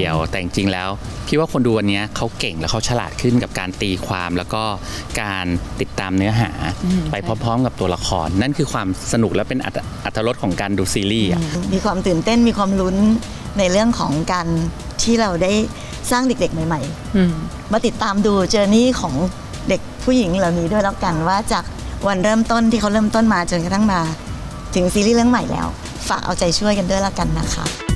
ดียว แต่จริงๆแล้วพี่ว่าคนดูวันเนี้ยเขาเก่งและเขาฉลาดขึ้นกับการตีความแล้วก็การติดตามเนื้อหาไปพร้อมๆ กับตัวละคร นั่นคือความสนุกและเป็นอัตอัตรสของการดูซีรีส์อะมีความตื่นเต้นมีความลุ้นในเรื่องของการที่เราได้สร้างเด็กๆ ใหม่อืมๆมาติดตามดูเจอร์นี่ของเด็กผู้หญิงเหล่านี้ด้วยแล้วกันว่าจากวันเริ่มต้นที่เขาเริ่มต้นมาจนกระทั่งมา ถึงซีรีส์เรื่องใหม่แล้ว ฝากเอาใจช่วยกันด้วยแล้วกันนะคะ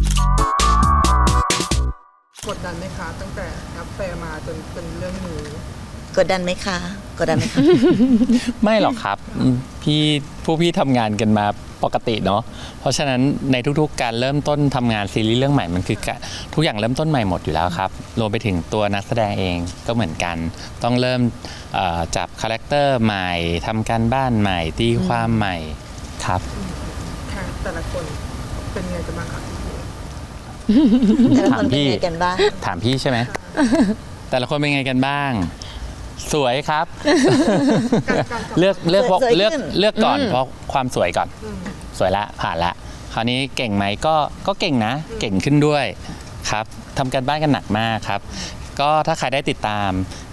กดดันไหมคะ ตั้งแต่แอปแฟร์มาจนเป็นเรื่องนี้กดดันไหมคะ กดดันไหมคะ ไม่หรอกครับอืมพี่ผู้พี่ทำงานกันมาปกติเนาะเพราะฉะนั้นในทุกๆ การเริ่มต้นทำงานซีรีส์เรื่องใหม่มันคือการทุกอย่างเริ่มต้นใหม่หมดอยู่แล้วครับรวมไปถึงตัวนักแสดงเองก็เหมือนกัน ต้องเริ่มเอ่อจับคาแรคเตอร์ใหม่ทำการบ้านใหม่ตีความใหม่ครับค่ะแต่ละคนเป็นไงกันบ้างคะแต่ละ ถาคมนเป็นพี่ไงกันบ้างถามพี่ใช่ไหมแต่ละคนเป็นไงกันบ้าง สวยครับ เลือกเลือกเพราะสวยขึ้นเลือกเลือกก่อนอืมเพราะความสวยก่อนอืมสวยละผ่านละ คราวนี้เก่งไหมก็ก็เก่งนะ เก่งขึ้นด้วยครับทำการบ้านกันหนักมากครับ ก็ถ้าใครได้ติดตาม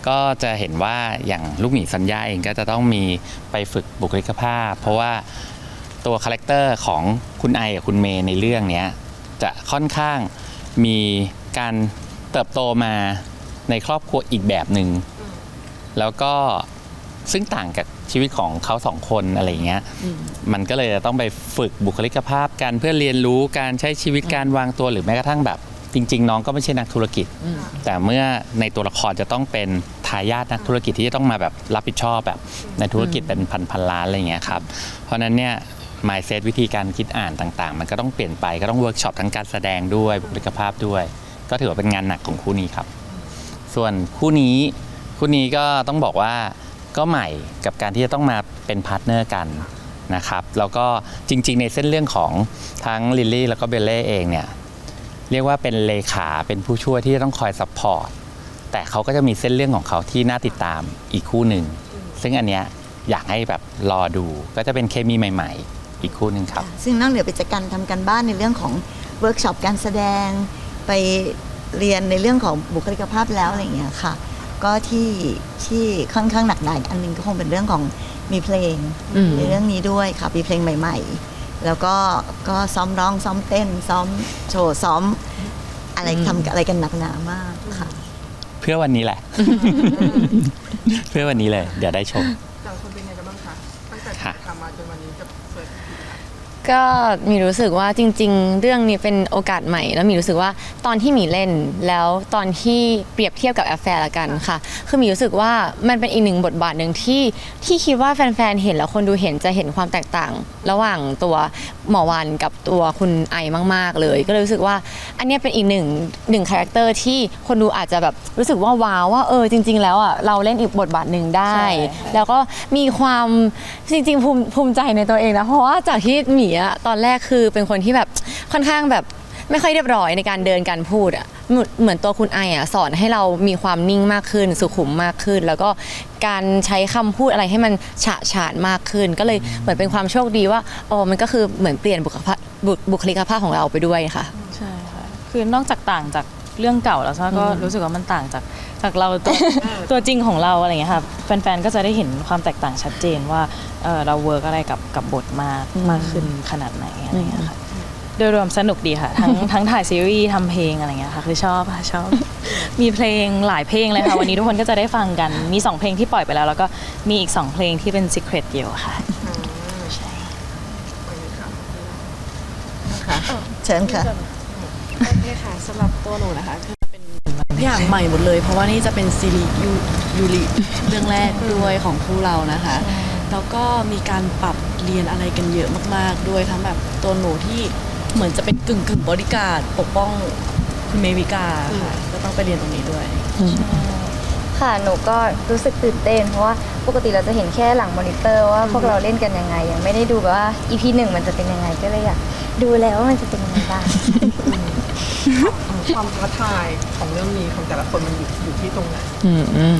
ก็จะเห็นว่าอย่างลูกหมีสัญญาเองก็จะต้องมีไปฝึกบุคลิกภาพ เพราะว่าตัวคาแรคเตอร์ของคุณไอกับคุณเมย์ในเรื่องเนี้ย จะค่อนข้างมีการเติบโตมาในครอบครัวอีกแบบหนึ่งแล้วก็ซึ่งต่างกับชีวิตของเขาสองคนอะไรอย่างเงี้ย มันก็เลยจะต้องไปฝึกบุคลิกภาพกันเพื่อเรียนรู้การใช้ชีวิตการวางตัวหรือแม้กระทั่งแบบ จริง ๆ น้องก็ไม่ใช่นักธุรกิจ แต่เมื่อในตัวละครจะต้องเป็นทายาทนักธุรกิจที่จะต้องมาแบบรับผิดชอบแบบในธุรกิจเป็นพันพันล้านอะไรอย่างเงี้ยครับ เพราะฉะนั้นเนี่ย mindset วิธีการคิดอ่านต่างๆ มันก็ต้องเปลี่ยนไปก็ต้องเวิร์กช็อปทั้งการแสดงด้วยบุคลิกภาพด้วย ก็ถือว่าเป็นงานหนักของคู่นี้ครับ ส่วนคู่นี้คู่นี้ก็ต้องบอกว่าก็ใหม่กับการที่จะต้องมาเป็นพาร์ทเนอร์กันนะครับแล้วก็จริงๆ ในเส้นเรื่องของทั้งลิลลี่แล้วก็เบลเล่เองเนี่ยเรียกว่าเป็นเลขาเป็นผู้ช่วยที่จะต้องคอยซัพพอร์ตแต่เขาก็จะมีเส้นเรื่องของเขาที่น่าติดตามอีกคู่หนึ่งซึ่งอันเนี้ยอยากให้แบบรอดูก็จะเป็นเคมีใหม่ ๆ อีกคู่หนึ่งครับ ซึ่งนอกเหนือไปจากการทำการบ้านในเรื่องของเวิร์กช็อปการแสดง ไปเรียนในเรื่องของบุคลิกภาพแล้วอะไรอย่างเงี้ยค่ะ ก็ที่ที่ค่อนข้างหนักหน่อันหนึงก็คงเป็นเรื่องของมีเพลงอืม ในเรื่องนี้ด้วยค่ะมีเพลงใหม่ ๆ แล้วก็ก็ซ้อมร้องซ้อมเต้น ซ้อมโชว์ซ้อมอะไรทำอะไรกันหนักหนามากค่ะ เพื่อวันนี้แหละ เพื่อวันนี้เลย เดี๋ยวได้ชม ก็มีรู้สึกว่าจริง ๆ เรื่องนี้เป็นโอกาสใหม่ แล้วมีรู้สึกว่าตอนที่หมีเล่นแล้วตอนที่เปรียบเทียบกับแอฟแฟร์ละกันค่ะ คือมีรู้สึกว่ามันเป็นอีกหนึ่งบทบาทหนึ่งที่ที่คิดว่าแฟนๆเห็นแล้วคนดูเห็นจะเห็นความแตกต่าง ระหว่างตัวหมอวันกับตัวคุณไอมาก ๆ เลย ก็เลยรู้สึกว่าอันเนี้ยเป็นอีกหนึ่งหนึ่งคาแรคเตอร์ที่คนดูอาจจะแบบรู้สึกว่าว้าวว่าเออจริง ๆ แล้วอะเราเล่นอีกบทบาทหนึ่งได้ แล้วก็มีความจริงๆภูมิภูมิใจในตัวเองนะเพราะว่าจากที่หมีอะตอนแรกคือเป็นคนที่แบบค่อนข้างแบบไม่ค่อยเรียบร้อยในการเดินการพูดอะเหมือนตัวคุณไออะสอนให้เรามีความนิ่งมากขึ้น สุขุมมากขึ้น แล้วก็การใช้คำพูดอะไรให้มันฉะฉานมากขึ้น ก็เลยเหมือนเป็นความโชคดีว่าอ๋อมันก็คือเหมือนเปลี่ยนบุคลิกภาพบุบุคลิกภาพของเราไปด้วยค่ะ ใช่ค่ะคือนอกจากต่างจาก เรื่องเก่าแล้วซ่าก็รู้สึกว่ามันต่างจากจากเราตัวตัวจริงของเราอะไรอย่างเงี้ยค่ะแฟนๆก็จะได้เห็นความแตกต่างชัดเจนว่าเอ่อเราเวิร์กอะไรกับกับบทมากมากขึ้นขนาดไหนอะไรอย่างเงี้ยค่ะโดยรวมสนุกดีค่ะ ทั้งทั้งถ่ายซีรีส์ทำเพลงอะไรเงี้ยค่ะ คือชอบค่ะชอบ มีเพลงหลายเพลงเลยค่ะ วันนี้ทุกคนก็จะได้ฟังกัน มี 2 เพลงที่ปล่อยไปแล้ว แล้วก็มีอีก 2 เพลงที่เป็น Secret อยู่ค่ะเชิญค่ะ โอเคค่ะสำหรับตัวหนูนะคะคือเป็นอย่างใหม่หมดเลย เพราะว่านี่จะเป็นซีรีส์ยูยูริเรื่องแรกด้วยของคู่เรานะคะ แล้วก็มีการปรับเรียนอะไรกันเยอะมากๆ ด้วยทั้งแบบตัวหนูที่เหมือนจะเป็นกึ่งกึ่งบริการดปกป้องคุณเมวิกาค่ะก็ต้องไปเรียนตรงนี้ด้วย ค่ะหนูก็รู้สึกตื่นเต้นเพราะว่าปกติเราจะเห็นแค่หลังมอนิเตอร์ว่าพวกเราเล่นกันยังไง ยังไม่ได้ดูแบบว่า EP หนึ่งมันจะเป็นยังไงก็เลยอยากดูแล้วว่ามันจะเป็นยังไงบ้าง Mm-hmm. ความท้าทายของเรื่องนี้ของแต่ละคนมันอยู่อยู่ที่ตรงไหน อืมอืม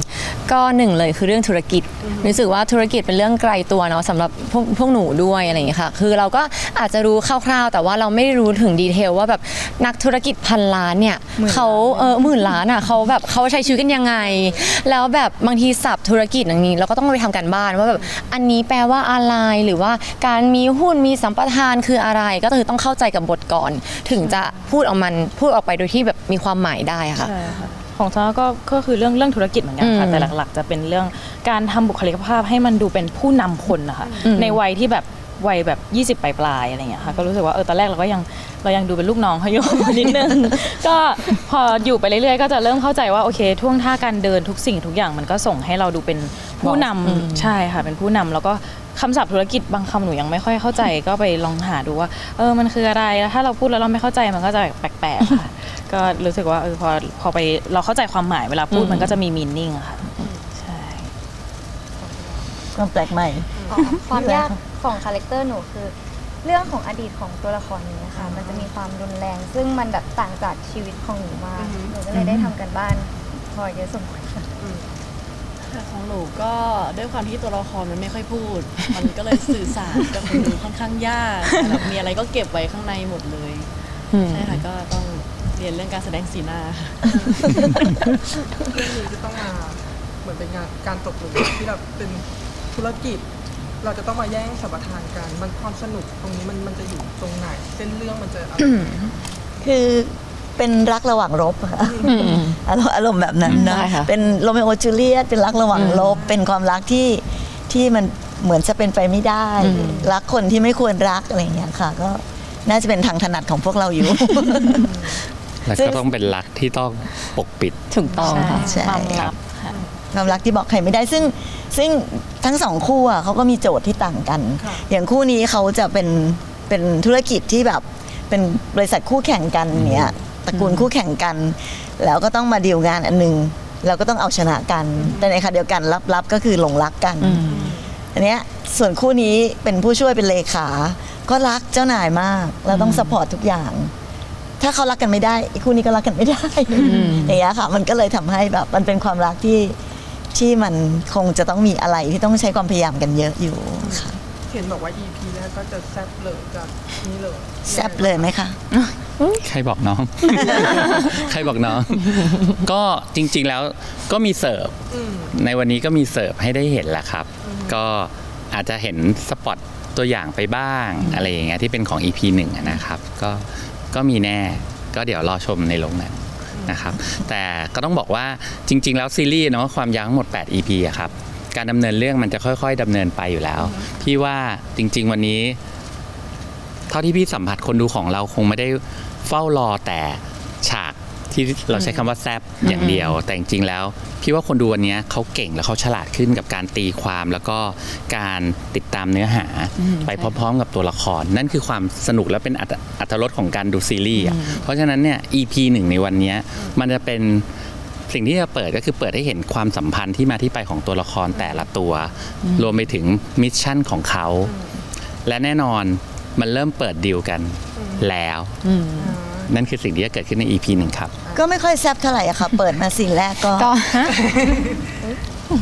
ก็หนึ่งเลยคือเรื่องธุรกิจ รู้สึกว่าธุรกิจเป็นเรื่องไกลตัวเนาะสำหรับพวกพวกหนูด้วยอะไรอย่างเงี้ยค่ะ คือเราก็อาจจะรู้คร่าวๆ แต่ว่าเราไม่ได้รู้ถึงดีเทลว่าแบบนักธุรกิจพันล้านเนี่ยเขาเออหมื่นล้านอะเขาแบบเขาใช้ชีวิตกันยังไง แล้วแบบบางทีศัพท์ธุรกิจอย่างนี้ เราก็ต้องไปทำกันบ้านว่าแบบอันนี้แปลว่าอะไรหรือว่าการมีหุ้นมีสัมปทานคืออะไร ก็คือต้องเข้าใจกับบทก่อน ถึงจะพูดออกมันพูดออกไปโดยที่แบบมีความหมายได้อะค่ะ ใช่ค่ะของซาก็ก็คือเรื่องเรื่องธุรกิจเหมือนกันค่ะ อืมแต่หลักๆ จะเป็นเรื่องการทำบุคลิกภาพให้มันดูเป็นผู้นำคนนะคะอืมในวัยที่แบบวัยแบบ 20ปลายๆอะไรอย่างเงี้ยค่ะก็รู้สึกว่าเออตอนแรกเราก็ยังเรายังดูเป็นลูกน้องเขาอยู่ นิดนึงก็พออยู่ไปเรื่อยๆ ก็จะเริ่มเข้าใจว่าโอเคท่วงท่าการเดินทุกสิ่งทุกอย่างมันก็ส่งให้เราดูเป็นผู้นำอืม ใช่ค่ะเป็นผู้นำแล้วก็คำศัพท์ธุรกิจบางคำหนูยังไม่ค่อยเข้าใจ ก็ไปลองหาดูว่า เออมันคืออะไรแล้วถ้าเราพูดแล้วเราไม่เข้าใจมันก็จะแปลกๆค่ะ ก็รู้สึกว่าเออพอพอไปเราเข้าใจความหมายเวลาพูดอืมมันก็จะมีมีนิ่งอะค่ะใช่ความแปลกใหม่ อ๋อความยากของคาแรคเตอร์หนูคือ เรื่องของอดีตของตัวละครนี้ค่ะมันจะมีความรุนแรง ซึ่งมันแบบต่างจากชีวิตของหนูมากหนูก็เลยได้ทำกันบ้านพอเยอะสมควรค่ะแต่ของหนูก็ด้วยความที่ตัวละครมันไม่ค่อยพูด มันก็เลยสื่อสารกับคนดูค่อนข้างยากแบบมีอะไรก็เก็บไว้ข้างในหมดเลยอืมใช่ค่ะก็ต้อง เรียนเรื่องการแสดงสีหน้าค่ะ เรื่องนี้จะต้องมาเหมือนเป็นงานการตกหลุมที่เราเป็นธุรกิจ เราจะต้องมาแย่งสัมปทานกัน มันความสนุกตรงนี้มันมันจะอยู่ตรงไหน เส้นเรื่องมันจะอะไรคือเป็นรักระหว่างรบอะค่ะอืมอารมณ์อารมณ์แบบนั้นนะได้ค่ะ เป็นโรเมโอจูเลียตเป็นรักระหว่างรบ เป็นความรักที่ที่มันเหมือนจะเป็นไปไม่ได้ รักคนที่ไม่ควรรักอะไรอย่างเงี้ยค่ะ ก็น่าจะเป็นทางถนัดของพวกเราอยู่ แล้วซึ่ก็งต้องเป็นรักที่ต้องปกปิด ถูกต้องค่ะ ใช่ ความลับค่ะ ความรักที่บอกใครไม่ได้ซึ่งซึ่งทั้งสองคู่อะเขาก็มีโจทย์ที่ต่างกัน อย่างคู่นี้เขาจะเป็นเป็นธุรกิจที่แบบเป็นบริษัทคู่แข่งกันเนี่ยตระกูลคู่แข่งกัน แล้วก็ต้องมาดีลงานอันหนึงเราก็ต้องเอาชนะกัน แต่ในขณะเดียวกันลับๆก็คือหลงรักกันอืมอันเนี้ยส่วนคู่นี้เป็นผู้ช่วยเป็นเลขา ก็รักเจ้านายมากเราต้องสปอร์ตทุกอย่าง ถ้าเขารักกันไม่ได้อีกคู่นี้ก็รักกันไม่ได้อย่างเงี้ยค่ะ มันก็เลยทำให้แบบมันเป็นความรักที่ที่มันคงจะต้องมีอะไรที่ต้องใช้ความพยายามกันเยอะอยู่ค่ะเห็นบอกว่า EP แรกก็จะแซ่บเลยกับนี่เลยแซบเลยไหมคะใครบอกน้อง ใครบอกน้อง ก็จริง ๆแล้วก็มีเสิร์ฟอืมในวันนี้ก็มีเสิร์ฟให้ได้เห็นแหละครับ ก็อาจจะเห็นสปอตตัวอย่างไปบ้างอะไรอย่างเงี้ยที่เป็นของ EP หนึ่งอะนะครับ ก็ ก็มีแน่ก็เดี๋ยวรอชมในโรงหนังนะครับแต่ก็ต้องบอกว่าจริง ๆ แล้วซีรีส์เนาะความยาวทั้งหมด 8 EP อะครับการดำเนินเรื่องมันจะค่อย ๆดำเนินไปอยู่แล้ว พี่ว่าจริง ๆ วันนี้ เท่าที่พี่สัมผัสคนดูของเราคงไม่ได้เฝ้ารอแต่ ที่เราใช้คำว่าแซบอย่างเดียว แต่จริงๆแล้วพี่ว่าคนดูวันเนี้ยเขาเก่งและเขาฉลาดขึ้นกับการตีความแล้วก็การติดตามเนื้อหาไปพร้อมๆ กับตัวละคร นั่นคือความสนุกและเป็นอัตอัตรสของการดูซีรีส์อะเพราะฉะนั้นเนี่ย EP หนึ่งในวันเนี้ยมันจะเป็นสิ่งที่จะเปิดก็คือเปิดให้เห็นความสัมพันธ์ที่มาที่ไปของตัวละครแต่ละตัว รวมไปถึงมิชชั่นของเขา และแน่นอนมันเริ่มเปิดดีลกันแล้วอืม นั่นคือสิ่งที่จะเกิดขึ้นใน EP หนึ่งครับ ก็ไม่ค่อยแซบเท่าไหร่อะค่ะ เปิดมาซีนแรกก็ก็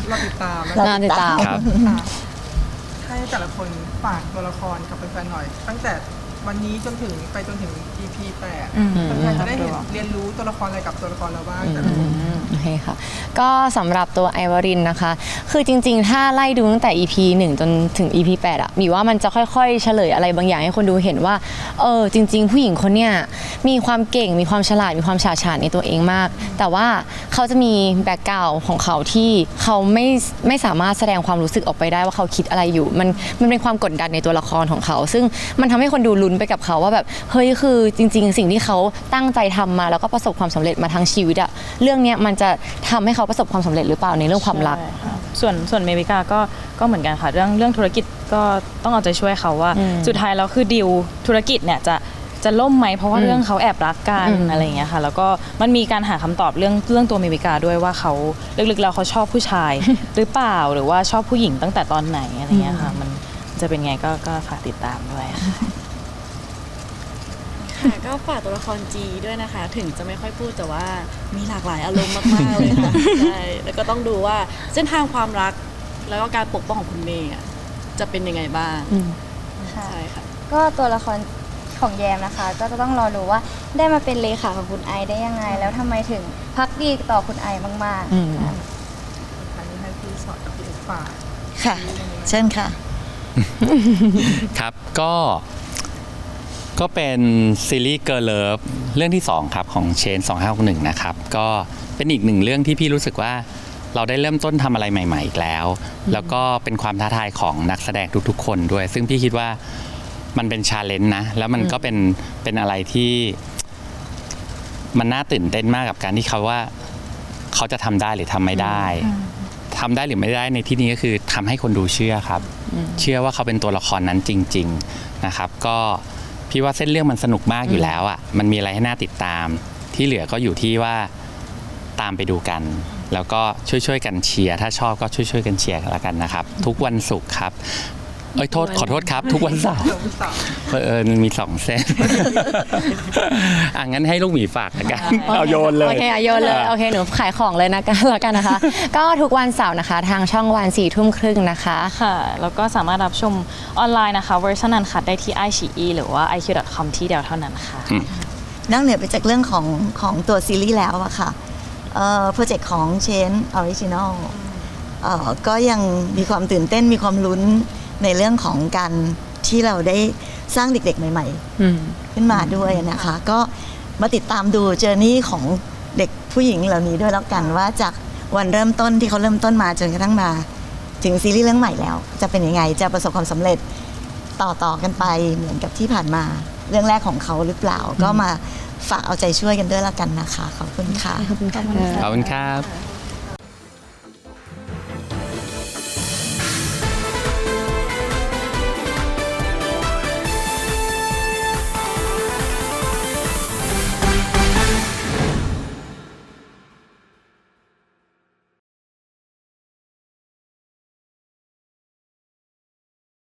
เราติดตามนะเราน่าติดตาม ครับค่ะให้แต่ละคนฝากตัวละครกับแฟนๆหน่อย ตั้งแต่ วันนี้จนถึงไปจนถึง EP 8อืมแฟนๆจะได้เห็นเรียนรู้ตัวละครอะไรกับตัวละครเราบ้างแต่ละคนโอเคค่ะ ก็สำหรับตัวไอวารินนะคะ คือจริง ๆ ถ้าไล่ดูตั้งแต่ EP 1 จนถึง EP 8อะมีว่ามันจะค่อยๆ เฉลยอะไรบางอย่างให้คนดูเห็นว่า เออ จริง ๆ ผู้หญิงคนเนี้ยมีความเก่งมีความฉลาดมีความฉาดฉานในตัวเองมาก แต่ว่าเขาจะมีแบ็กกราวของเขาที่เขาไม่ไม่สามารถแสดงความรู้สึกออกไปได้ว่าเขาคิดอะไรอยู่ มันมันเป็นความกดดันในตัวละครของเขา ซึ่งมันทำให้คนดูลุ้นไปกับเขาว่าแบบเฮ้ยคือจริง ๆ สิ่งที่เขาตั้งใจทำมาแล้วก็ประสบความสำเร็จมาทั้งชีวิตอะเรื่องเนี้ยมันจะทำให้เขาประสบความสำเร็จหรือเปล่าในเรื่องความรักใช่ค่ะส่วนส่วนเมวิกาก็ก็เหมือนกันค่ะเรื่องเรื่องธุรกิจก็ต้องเอาใจช่วยเขาว่าอืมสุดท้ายแล้วคือดีลธุรกิจเนี่ยจะจะล่มไหมเพราะว่าอืมเรื่องเขาแอบรักกันอืมอะไรอย่างเงี้ยค่ะ แล้วก็มันมีการหาคำตอบเรื่องเรื่องตัวเมวิกาด้วยว่าเขาลึกๆแล้วเขาชอบผู้ชาย หรือเปล่าหรือว่าชอบผู้หญิงตั้งแต่ตอนไหนอะไรเงี้ยค่ะ มันจะเป็นไงก็ก็ฝากติดตามด้วยค่ะ ค่ะก็ฝากตัวละครจีด้วยนะคะ ถึงจะไม่ค่อยพูดแต่ว่ามีหลากหลายอารมณ์มากๆเลยค่ะใช่แล้วก็ต้องดูว่าเส้นทางความรัก แล้วก็การปกป้องของคุณเมย์อะจะเป็นยังไงบ้างค่ะ ใช่ค่ะ ก็ตัวละครของแยมนะคะ ก็จะต้องรอดูว่าได้มาเป็นเลขาของคุณไอได้ยังไง แล้วทำไมถึงพักดีต่อคุณไอมากอืม ๆค่ะ อันนี้ให้พี่สอนกับพี่เอกฝาก ค่ะ เช่นค่ะ ครับ ก็ ก็เป็นซีรีส์เกิร์ลเลิฟเรื่องที่ 2 ครับ ของเชน2561นะครับ ก็เป็นอีกหนึ่งเรื่องที่พี่รู้สึกว่าเราได้เริ่มต้นทำอะไรใหม่ ๆ อีกแล้ว แล้วก็เป็นความท้าทายของนักแสดงทุกๆ คนด้วย ซึ่งพี่คิดว่ามันเป็นชาเลนจ์นะ แล้วมันก็เป็นเป็นอะไรที่มันน่าตื่นเต้นมากกับการที่เขาว่าเขาจะทำได้หรือทำไม่ได้ทำได้หรือไม่ได้ในที่นี้ก็คือทำให้คนดูเชื่อครับ เชื่อว่าเขาเป็นตัวละครนั้นจริง ๆนะครับ ก็ พี่ว่าเส้นเรื่องมันสนุกมากอยู่แล้วอะมันมีอะไรให้น่าติดตาม ที่เหลือก็อยู่ที่ว่าตามไปดูกัน แล้วก็ช่วยๆกันเชียร์ถ้าชอบก็ช่วยๆกันเชียร์กันละกันนะครับ ทุกวันศุกร์ครับ เอ้ยโทษขอโทษครับ ทุกวันเสาร์เออมันมีสองเส้นอะงั้นให้ลูกหมีฝากละกันเอาโยนเลย โอเคอะโยนเลย โอเค หนูขายของเลยนะกันแล้วกันนะคะ ก็ทุกวันเสาร์นะคะ ทางช่องวันสี่ทุ่มครึ่งนะคะ ค่ะ แล้วก็สามารถรับชมออนไลน์นะคะ เวอร์ชันนันคัดได้ที่ i อ e หรือว่า iq.com ที่เดียวเท่านั้นค่ะ นอกเหนือไปจากเรื่องของของตัวซีรีส์แล้วอะค่ะโปรเจกต์ของเชนออริจินอลก็ยังมีความตื่นเต้นมีความลุ้น ในเรื่องของการที่เราได้สร้างเด็ก ๆ ใหม่อืมๆขึ้นมาด้วยนะคะ ก็มาติดตามดูเจอร์นี่ของเด็กผู้หญิงเหล่านี้ด้วยแล้วกันว่าจากวันเริ่มต้นที่เขาเริ่มต้นมาจนกระทั่งมา ถึงซีรีส์เรื่องใหม่แล้ว จะเป็นยังไงจะประสบความสำเร็จต่อต่อกันไปเหมือนกับที่ผ่านมา เรื่องแรกของเขาหรือเปล่าก็มาฝากเอาใจช่วยกันด้วยแล้วกันนะคะ ขอบคุณค่ะขอบคุณค่ะขอบคุณครับ